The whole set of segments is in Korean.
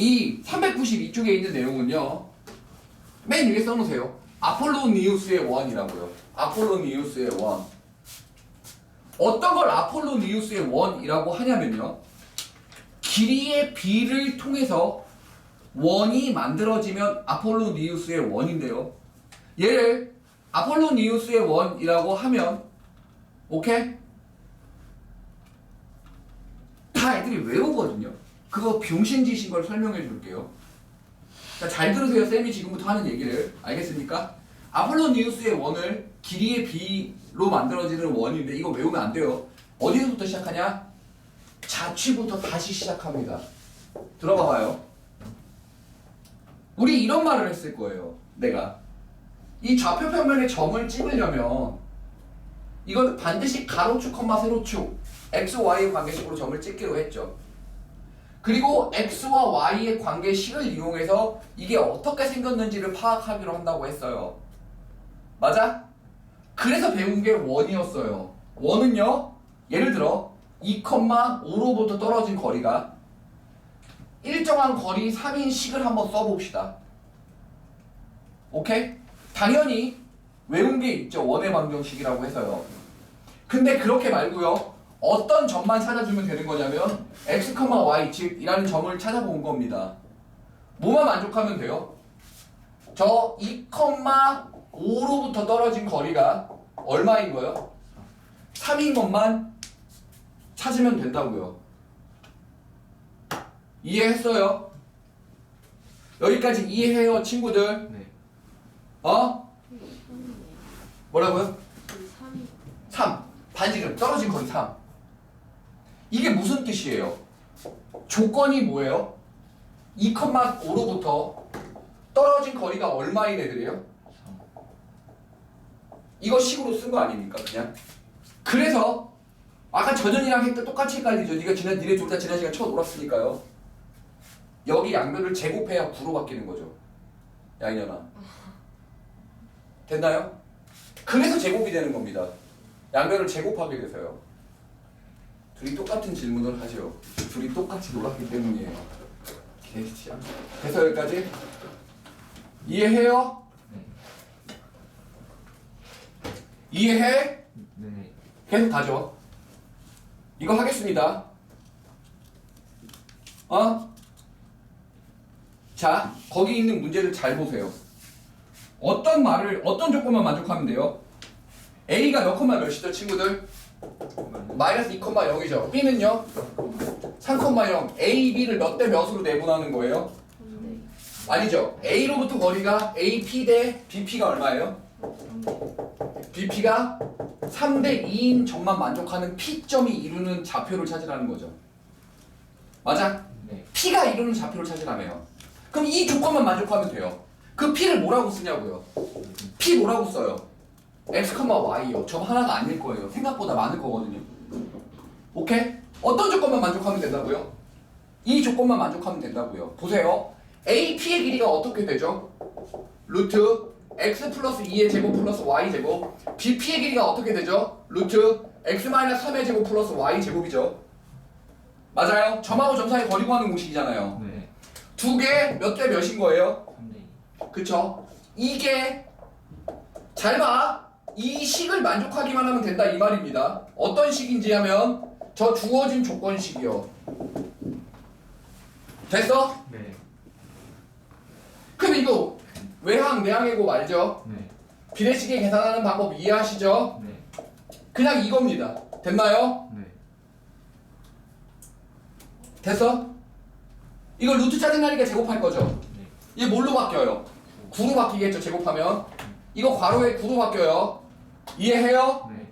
이 392쪽에 있는 내용은요. 맨 위에 써놓으세요. 아폴로니우스의 원이라고요. 아폴로니우스의 원. 어떤 걸 아폴로니우스의 원이라고 하냐면요. 길이의 비를 통해서 원이 만들어지면 아폴로니우스의 원인데요. 얘를 아폴로니우스의 원이라고 하면 오케이? 다 애들이 외우거든요. 그거 병신짓인 걸 설명해 줄게요. 자, 잘 들으세요. 쌤이 지금부터 하는 얘기를. 알겠습니까? 아폴로 니우스의 원을 길이의 비로 만들어지는 원인데 이거 외우면 안 돼요. 어디서부터 시작하냐? 자취부터 다시 시작합니다. 들어가 봐요. 우리 이런 말을 했을 거예요. 내가. 이 좌표 평면에 점을 찍으려면 이건 반드시 가로축, 컴마 세로축 x, y 관계식으로 점을 찍기로 했죠. 그리고 x와 y의 관계식을 이용해서 이게 어떻게 생겼는지를 파악하기로 한다고 했어요. 맞아? 그래서 배운 게 원이었어요. 원은요, 예를 들어 2,5로부터 떨어진 거리가 일정한 거리 3인 식을 한번 써봅시다. 오케이? 당연히 외운 게 있죠. 원의 방정식이라고 해서요. 근데 그렇게 말고요. 어떤 점만 찾아주면 되는 거냐면 x, y 즉 이라는 점을 찾아본 겁니다. 뭐만 만족하면 돼요? 저 2,5로부터 떨어진 거리가 얼마인 거예요? 3인 것만 찾으면 된다고요. 이해했어요? 여기까지 이해해요, 친구들? 네. 어? 뭐라고요? 그 3이 3. 반지름 떨어진 거리 3. 무슨 뜻이에요? 조건이 뭐예요? 2,5로부터 떨어진 거리가 얼마인 애들이에요? 이거 식으로 쓴 거 아닙니까? 그냥. 그래서 아까 전현이랑 했던 똑같이 헷갈리죠. 네가 지난 니네 둘 다 지난 시간 쳐 놀았으니까요. 여기 양면을 제곱해야 9로 바뀌는 거죠. 야 이년아. 됐나요? 그래서 제곱이 되는 겁니다. 양면을 제곱하게 돼서요. 둘이 똑같은 질문을 하죠. 둘이 똑같이 놀았기 때문이에요. 개치야. 돼서 여기까지 이해해요? 네. 이해해? 네. 계속 가죠. 이거 하겠습니다. 어? 자, 거기 있는 문제를 잘 보세요. 어떤 말을, 어떤 조건만 만족하면 돼요? A가 몇 콤마 몇이죠, 친구들? 마이너스 2,0이죠. B는요? 3,0. A, B를 몇 대 몇으로 내분하는 거예요? 3대 아니죠. A로부터 거리가 AP 대 BP가 얼마예요? 3대 BP가 3대 2인 점만 만족하는 P점이 이루는 좌표를 찾으라는 거죠. 맞아? 네. P가 이루는 좌표를 찾으라며요. 그럼 이 조건만 만족하면 돼요. 그 P를 뭐라고 쓰냐고요? P 뭐라고 써요? X, Y요. 점 하나가 아닐 거예요. 생각보다 많을 거거든요. 오케이? 어떤 조건만 만족하면 된다고요? 이 조건만 만족하면 된다고요. 보세요. AP의 길이가 어떻게 되죠? 루트 x 플러스 2의 제곱 플러스 y 제곱 BP의 길이가 어떻게 되죠? 루트 x 마이너스 3의 제곱 플러스 y 제곱이죠. 맞아요. 점하고 점 사이 거리 구하는 공식이잖아요. 네. 두 개 몇 대 몇인 거예요? 3대 그쵸? 이게 잘 봐. 이 식을 만족하기만 하면 된다 이 말입니다. 어떤 식인지 하면 저 주어진 조건식이요. 됐어? 네. 그럼 이거 외항 내항이고 말죠. 네. 비례식에 계산하는 방법 이해하시죠? 네. 그냥 이겁니다. 됐나요? 네. 됐어? 이거 루트 짜증나니까 제곱할 거죠? 네. 얘 뭘로 바뀌어요? 9로 바뀌겠죠, 제곱하면. 이거 괄호에 9로 바뀌어요. 이해해요? 네.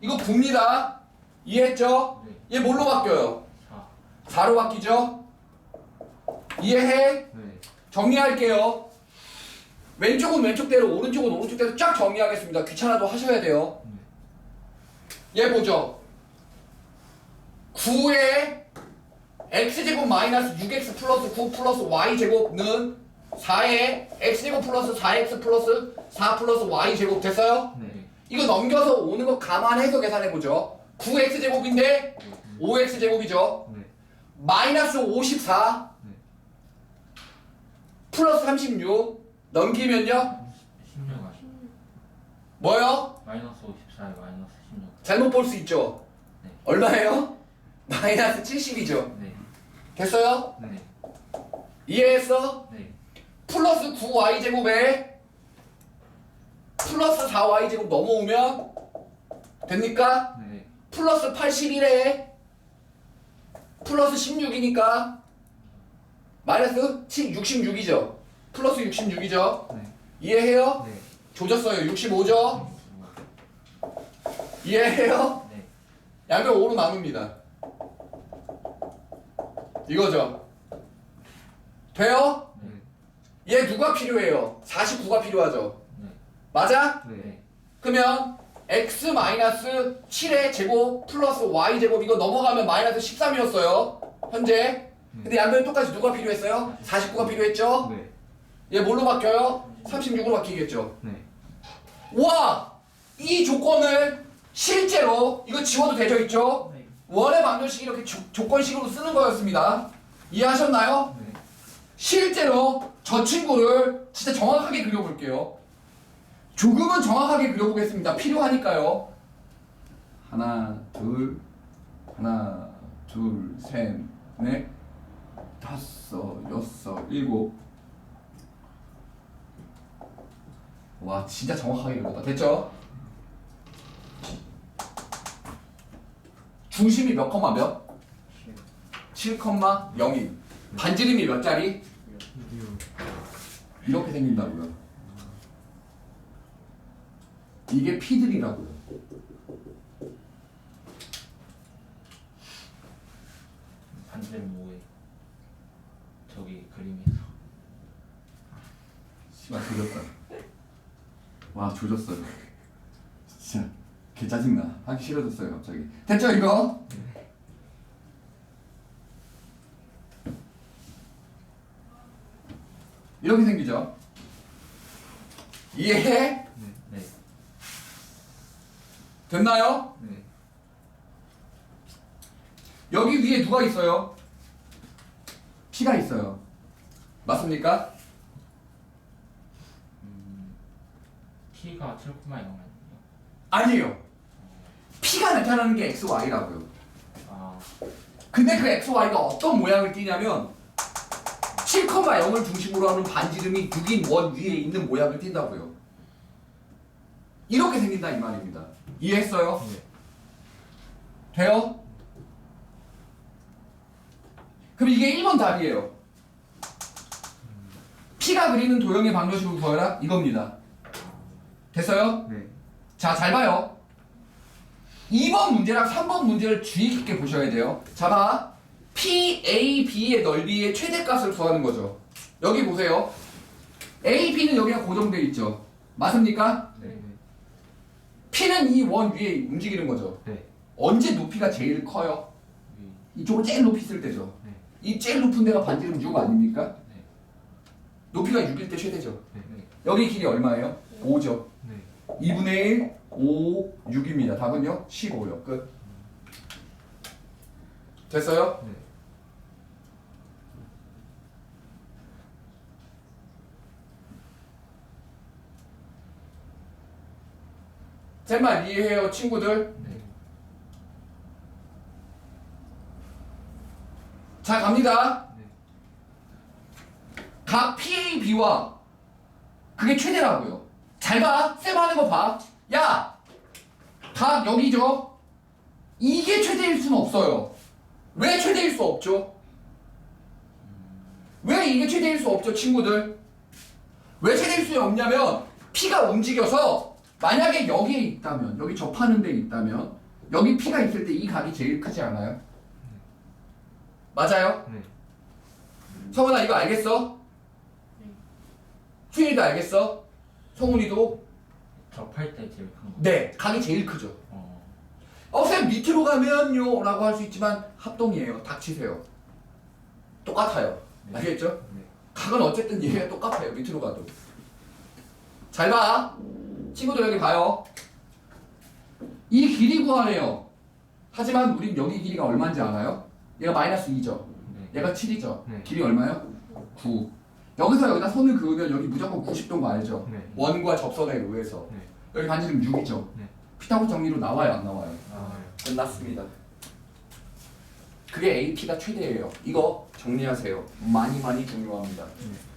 이거 9입니다. 이해했죠? 네. 얘 뭘로 바뀌어요? 4. 4로 바뀌죠? 이해해? 네. 정리할게요. 왼쪽은 왼쪽대로, 오른쪽은 오른쪽대로 쫙 정리하겠습니다. 귀찮아도 하셔야 돼요. 얘 보죠. 9의 x제곱 마이너스 6x 플러스 9 플러스 y제곱는 4의 x제곱 플러스 4x 플러스 4 플러스 y제곱 됐어요? 네. 이거 넘겨서 오는 거 감안해서 계산해보죠. 9x제곱인데 5x제곱이죠. 네. 마이너스 54 네. 플러스 36 넘기면요 16 아시 뭐요? 마이너스 54에 마이너스 16 잘못 볼 수 있죠 네. 얼마예요? 마이너스 70이죠 네. 됐어요? 네. 이해했어? 네. 플러스 9y제곱에 플러스 4y제곱 넘어오면 됩니까? 네. 플러스 81에 플러스 16이니까 마이너스 7, 66이죠 플러스 66이죠 네. 이해해요? 네. 조졌어요 65죠? 이해해요? 네. 양변 5로 나눕니다 이거죠 돼요? 네. 얘 누가 필요해요? 49가 필요하죠 네. 맞아? 네. 그러면 x 7의 제곱 플러스 y 제곱 이거 넘어가면 마이너스 13이었어요 현재 근데 양변이 똑같이 누가 필요했어요? 49가 필요했죠? 네. 얘 뭘로 바뀌어요? 36으로 바뀌겠죠 네. 와! 이 조건을 실제로 이거 지워도 되죠 있죠? 네. 원의 방정식이 이렇게 조, 조건식으로 쓰는 거였습니다 이해하셨나요? 네. 실제로 저 친구를 진짜 정확하게 그려볼게요. 조금은 정확하게 그려보겠습니다. 필요하니까요. 하나, 둘, 하나, 둘, 셋, 넷, 다섯, 여섯, 일곱. 와, 진짜 정확하게 그렸다. 됐죠? 중심이 몇 컴마 몇? 7 컴마 0인. 반지름이 몇 자리? 이렇게 생긴다고요. 이게 피들이라고요. 반대로 뭐에 저기 그림에서 씨발 조졌다. 와 조졌어요. 진짜 개 짜증나. 하기 싫어졌어요 갑자기. 됐죠 이거? 이렇게 생기죠. 이해해? 네. 됐나요? 네. 여기 위에 누가 있어요? P가 있어요. 맞습니까? 음, T가 7,0 아니에요? 아니에요. P가 나타나는 게 XY라고요. 아, 근데 그 XY가 어떤 모양을 띠냐면 7,0을 중심으로 하는 반지름이 6인 원 위에 있는 모양을 띈다고요. 이렇게 생긴다 이 말입니다. 이해했어요? 네. 돼요? 그럼 이게 1번 답이에요. P가 그리는 도형의 방정식을 구하라 이겁니다. 됐어요? 네. 자, 잘 봐요. 2번 문제랑 3번 문제를 주의 깊게 보셔야 돼요. 자, 봐. P, A, B의 넓이의 최대값을 구하는 거죠. 여기 보세요. A, B는 여기가 고정되어 있죠. 맞습니까? 네. P는 이 원 위에 움직이는 거죠. 네. 언제 높이가 제일 커요? 위. 이쪽을 제일 높이 쓸 때죠. 네. 이 제일 높은 데가 반지름 6 아닙니까? 네. 높이가 6일 때 최대죠. 네. 네. 여기 길이 얼마예요? 5죠. 네. 2분의 1, 5, 6입니다. 답은요? 15요. 끝. 됐어요? 네. 제 말 이해해요, 친구들? 네. 자, 갑니다. 네. 각 PAB와 그게 최대라고요. 잘 봐. 쌤 하는 거 봐. 야! 각 여기죠? 이게 최대일 수는 없어요. 왜 최대일 수 없죠? 왜 이게 최대일 수 없죠, 친구들? 왜 최대일 수 없냐면 P가 움직여서 만약에 여기에 있다면, 여기 접하는 데 있다면 여기 P가 있을 때 이 각이 제일 크지 않아요? 맞아요? 네. 성훈아 이거 알겠어? 네. 수인이도 알겠어? 성훈이도? 접할 때 제일 큰 거. 네 각이 제일 크죠 어. 어 쌤 밑으로 가면요 라고 할 수 있지만 합동이에요 닥치세요 똑같아요 네. 알겠죠? 네. 각은 어쨌든 얘가 똑같아요 밑으로 가도 잘 봐 친구들 여기 봐요 이 길이 구하래요 하지만 우린 여기 길이가 얼마인지 알아요? 얘가 마이너스 2죠 네. 얘가 7이죠 네. 길이 얼마요? 9 여기서 여기다 선을 그으면 여기 무조건 90도인 거 알죠? 네. 원과 접선에 의해서 네. 여기 반지름 6이죠? 네. 피타고라스 정리로 나와요 안 나와요? 아, 끝났습니다. 그게 AP가 최대예요. 이거 정리하세요. 많이 많이 중요합니다. 네.